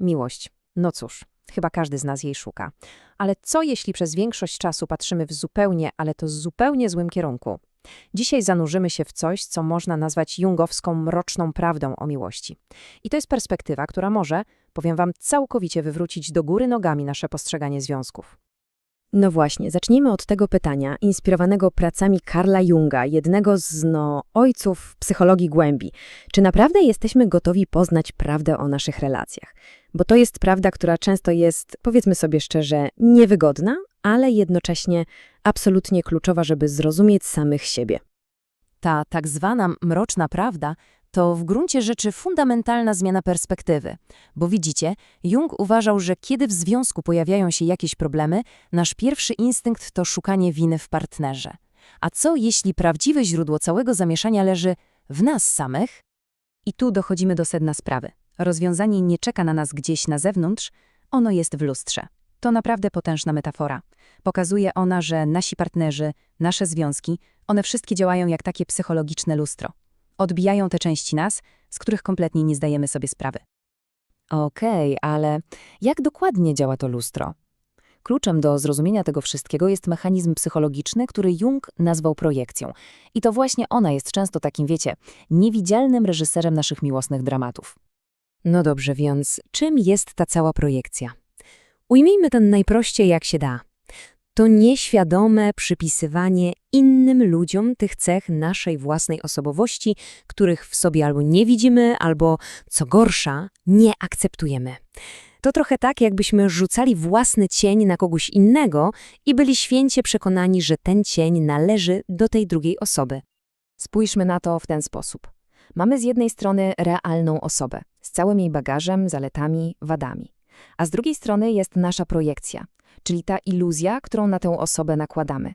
Miłość. No cóż, chyba każdy z nas jej szuka. Ale co jeśli przez większość czasu patrzymy w zupełnie, ale to zupełnie złym kierunku? Dzisiaj zanurzymy się w coś, co można nazwać jungowską mroczną prawdą o miłości. I to jest perspektywa, która może, powiem wam, całkowicie wywrócić do góry nogami nasze postrzeganie związków. No właśnie, zacznijmy od tego pytania, inspirowanego pracami Karla Junga, jednego z no, ojców psychologii głębi. Czy naprawdę jesteśmy gotowi poznać prawdę o naszych relacjach? Bo to jest prawda, która często jest, powiedzmy sobie szczerze, niewygodna, ale jednocześnie absolutnie kluczowa, żeby zrozumieć samych siebie. Ta tak zwana mroczna prawda to w gruncie rzeczy fundamentalna zmiana perspektywy. Bo widzicie, Jung uważał, że kiedy w związku pojawiają się jakieś problemy, nasz pierwszy instynkt to szukanie winy w partnerze. A co jeśli prawdziwe źródło całego zamieszania leży w nas samych? I tu dochodzimy do sedna sprawy. Rozwiązanie nie czeka na nas gdzieś na zewnątrz, ono jest w lustrze. To naprawdę potężna metafora. Pokazuje ona, że nasi partnerzy, nasze związki, one wszystkie działają jak takie psychologiczne lustro. Odbijają te części nas, z których kompletnie nie zdajemy sobie sprawy. Okej, ale jak dokładnie działa to lustro? Kluczem do zrozumienia tego wszystkiego jest mechanizm psychologiczny, który Jung nazwał projekcją. I to właśnie ona jest często takim, wiecie, niewidzialnym reżyserem naszych miłosnych dramatów. No dobrze, więc czym jest ta cała projekcja? Ujmijmy to najprościej jak się da. To nieświadome przypisywanie innym ludziom tych cech naszej własnej osobowości, których w sobie albo nie widzimy, albo, co gorsza, nie akceptujemy. To trochę tak, jakbyśmy rzucali własny cień na kogoś innego i byli święcie przekonani, że ten cień należy do tej drugiej osoby. Spójrzmy na to w ten sposób. Mamy z jednej strony realną osobę, z całym jej bagażem, zaletami, wadami. A z drugiej strony jest nasza projekcja, czyli ta iluzja, którą na tę osobę nakładamy.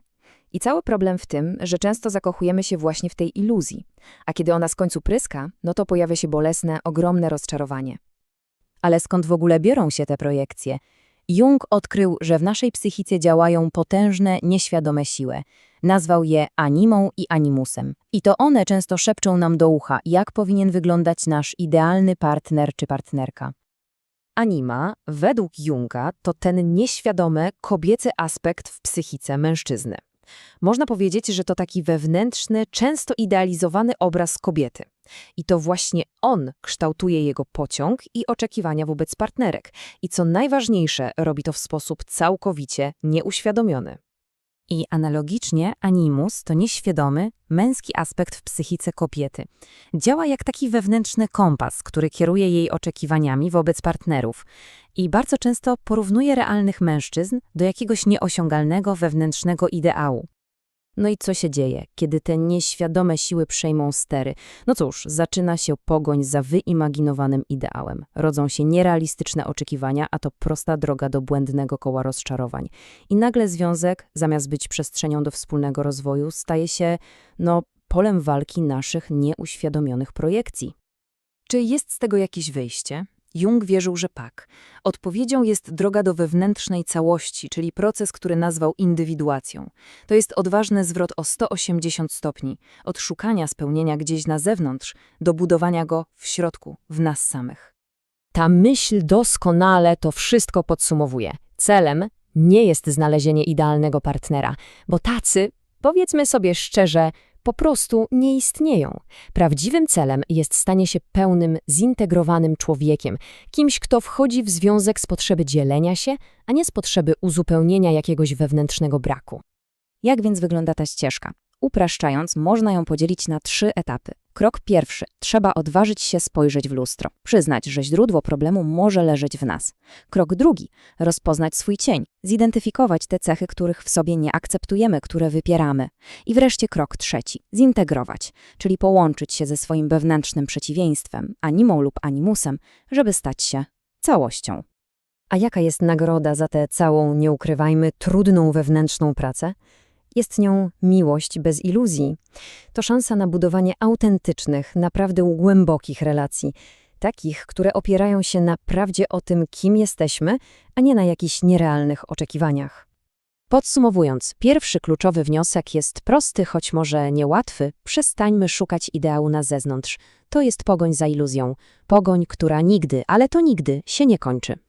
I cały problem w tym, że często zakochujemy się właśnie w tej iluzji, a kiedy ona z końcu pryska, no to pojawia się bolesne, ogromne rozczarowanie. Ale skąd w ogóle biorą się te projekcje? Jung odkrył, że w naszej psychice działają potężne, nieświadome siły. Nazwał je animą i animusem. I to one często szepczą nam do ucha, jak powinien wyglądać nasz idealny partner czy partnerka. Anima, według Junga, to ten nieświadomy, kobiecy aspekt w psychice mężczyzny. Można powiedzieć, że to taki wewnętrzny, często idealizowany obraz kobiety. I to właśnie on kształtuje jego pociąg i oczekiwania wobec partnerek. I co najważniejsze, robi to w sposób całkowicie nieuświadomiony. I analogicznie animus to nieświadomy, męski aspekt w psychice kobiety. Działa jak taki wewnętrzny kompas, który kieruje jej oczekiwaniami wobec partnerów i bardzo często porównuje realnych mężczyzn do jakiegoś nieosiągalnego wewnętrznego ideału. No i co się dzieje, kiedy te nieświadome siły przejmą stery? No cóż, zaczyna się pogoń za wyimaginowanym ideałem. Rodzą się nierealistyczne oczekiwania, a to prosta droga do błędnego koła rozczarowań. I nagle związek, zamiast być przestrzenią do wspólnego rozwoju, staje się, no, polem walki naszych nieuświadomionych projekcji. Czy jest z tego jakieś wyjście? Jung wierzył, że tak. Odpowiedzią jest droga do wewnętrznej całości, czyli proces, który nazwał indywiduacją. To jest odważny zwrot o 180 stopni, od szukania spełnienia gdzieś na zewnątrz, do budowania go w środku, w nas samych. Ta myśl doskonale to wszystko podsumowuje. Celem nie jest znalezienie idealnego partnera, bo tacy, powiedzmy sobie szczerze, po prostu nie istnieją. Prawdziwym celem jest stanie się pełnym, zintegrowanym człowiekiem, kimś, kto wchodzi w związek z potrzeby dzielenia się, a nie z potrzeby uzupełnienia jakiegoś wewnętrznego braku. Jak więc wygląda ta ścieżka? Upraszczając, można ją podzielić na trzy etapy. Krok pierwszy. Trzeba odważyć się spojrzeć w lustro. Przyznać, że źródło problemu może leżeć w nas. Krok drugi. Rozpoznać swój cień. Zidentyfikować te cechy, których w sobie nie akceptujemy, które wypieramy. I wreszcie krok trzeci. Zintegrować, czyli połączyć się ze swoim wewnętrznym przeciwieństwem, animą lub animusem, żeby stać się całością. A jaka jest nagroda za tę całą, nie ukrywajmy, trudną wewnętrzną pracę? Jest nią miłość bez iluzji. To szansa na budowanie autentycznych, naprawdę głębokich relacji, takich, które opierają się na prawdzie o tym, kim jesteśmy, a nie na jakichś nierealnych oczekiwaniach. Podsumowując, pierwszy kluczowy wniosek jest prosty, choć może niełatwy. Przestańmy szukać ideału na zewnątrz. To jest pogoń za iluzją. Pogoń, która nigdy, ale to nigdy, się nie kończy.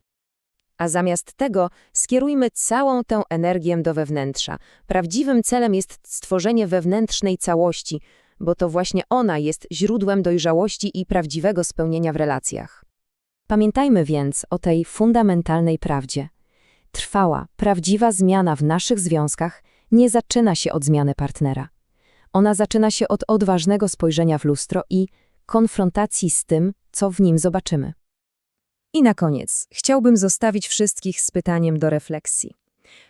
A zamiast tego skierujmy całą tę energię do wewnętrza. Prawdziwym celem jest stworzenie wewnętrznej całości, bo to właśnie ona jest źródłem dojrzałości i prawdziwego spełnienia w relacjach. Pamiętajmy więc o tej fundamentalnej prawdzie. Trwała, prawdziwa zmiana w naszych związkach nie zaczyna się od zmiany partnera. Ona zaczyna się od odważnego spojrzenia w lustro i konfrontacji z tym, co w nim zobaczymy. I na koniec chciałbym zostawić wszystkich z pytaniem do refleksji.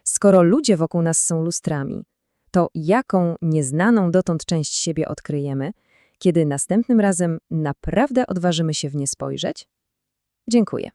Skoro ludzie wokół nas są lustrami, to jaką nieznaną dotąd część siebie odkryjemy, kiedy następnym razem naprawdę odważymy się w nie spojrzeć? Dziękuję.